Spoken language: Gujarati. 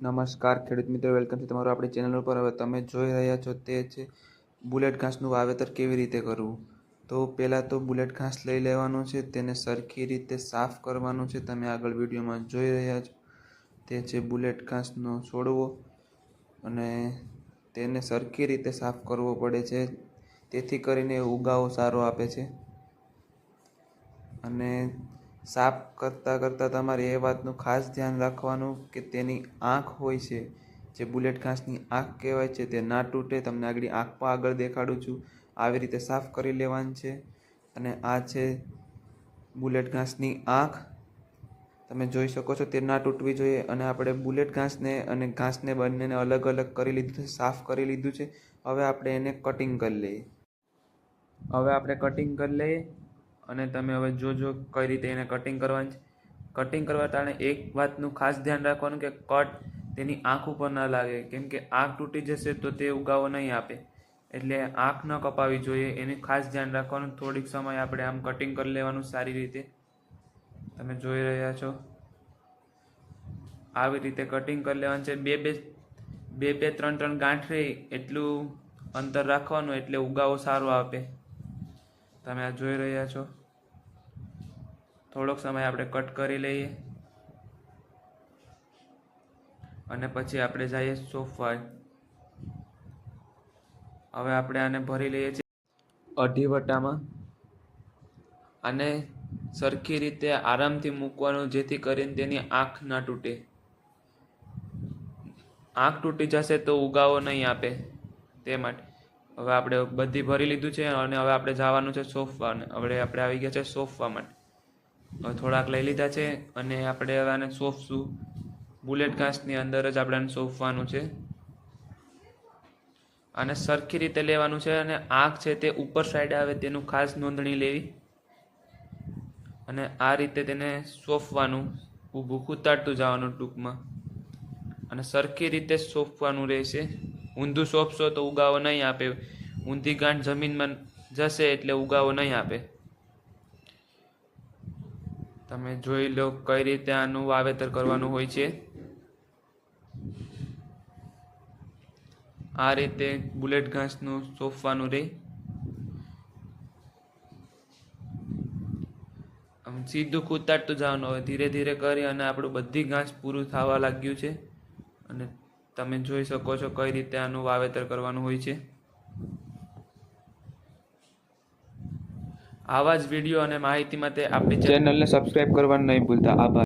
નમસ્કાર, ખેડૂત મિત્રો. વેલકમ છે તમારું આપણી ચેનલ ઉપર. હવે તમે જોઈ રહ્યા છો તે છે બુલેટ ઘાસનું વાવેતર કેવી રીતે કરવું? તો પહેલાં તો બુલેટ ઘાસ લઈ લેવાનું છે, તેને સરખી રીતે સાફ કરવાનું છે. તમે આગળ વિડીયોમાં જોઈ રહ્યા છો તે છે બુલેટ ઘાસનો છોડવો અને તેને સરખી રીતે સાફ કરવો પડે છે. તેથી કરીને ઉગાવો સારો આપે છે. અને સાફ કરતાં કરતાં તમારે એ વાતનું ખાસ ધ્યાન રાખવાનું કે તેની આંખ હોય છે, જે બુલેટ ઘાસની આંખ કહેવાય છે, તે ના તૂટે, તમને આગળ આંખ પણ આગળ દેખાડું છું. આવી રીતે સાફ કરી લેવાની છે. અને આ છે બુલેટ ઘાસની આંખ. તમે જોઈ શકો છો તે ના તૂટવી જોઈએ અને આપણે બુલેટ ઘાસને અને ઘાસને બંનેને અલગ અલગ કરી લીધું છે, સાફ કરી લીધું છે. હવે આપણે એને કટિંગ કરી લઈએ. હવે આપણે કટિંગ કરી લઈએ. અને તમે હવે જોજો કઈ રીતે એને કટિંગ કરવાની છે. કટિંગ કરવા ટાણે એક વાતનું ખાસ ધ્યાન રાખવાનું કે કટ તેની આંખ ઉપર ન લાગે. કેમ કે આંખ તૂટી જશે તો તે ઉગાવો નહીં આપે. એટલે આંખ ન કપાવી જોઈએ. એનું ખાસ ધ્યાન રાખવાનું. થોડીક સમય આપણે આમ કટિંગ કરી લેવાનું સારી રીતે. તમે જોઈ રહ્યા છો. આવી રીતે કટિંગ કરી લેવાનું છે. બે બે બે બે, ત્રણ ત્રણ ગાંઠ રહી એટલું અંતર રાખવાનું એટલે ઉગાવો સારો આપે. તમે આ જોઈ રહ્યા છો? થોડોક સમય આપણે કટ કરી લઈએ. અને પછી આપણે જઈએ સોફા હવે આપણે આને ભરી લઈએ છીએ અઢી વટામાં. અને સરખી રીતે આરામથી મૂકવાનું, જેથી કરીને તેની આંખ ના તૂટે. આંખ તૂટી જશે તો ઉગાવો નહીં આપે. તે માટે. હવે આપણે બધી ભરી લીધું છે અને હવે આપણે જવાનું છે સોફવા હવે આપણે આવી ગયા છે સોફવા માટે. હવે થોડાક લઈ લીધા છે અને આપણે હવે આને સોફશું બુલેટ ઘાસની અંદર જ આપણે આને સોફવાનું છે. અને સરખી રીતે લેવાનું છે અને આંખ છે તે ઉપર સાઈડે આવે તેનું ખાસ નોંધણી લેવી. અને આ રીતે તેને સોંપવાનું ઊભું કૂતાડતું જવાનું ટૂંકમાં. અને સરખી રીતે સોંપવાનું રહેશે. ઊંધું સોંપશો તો ઉગાવો નહીં આપે. ઊંધી ગાંઠ જમીનમાં જશે એટલે ઉગાવો નહીં આપે. તમે જોઈ લો કઈ રીતે આનું વાવેતર કરવાનું હોય છે. આ રીતે બુલેટ ઘાસનું સોંપવાનું રહે આમ સીધું કૂતાડતું જવાનું હવે ધીરે ધીરે કરી અને આપણું બધી ઘાસ પૂરું થવા લાગ્યું છે. અને તમે જોઈ શકો છો કઈ રીતે આનું વાવેતર કરવાનું હોય છે. આવા જ વીડિયો અને માહિતી માટે આપણી ચેનલને સબસ્ક્રાઇબ કરવાનું નહીં ભૂલતા. આભાર.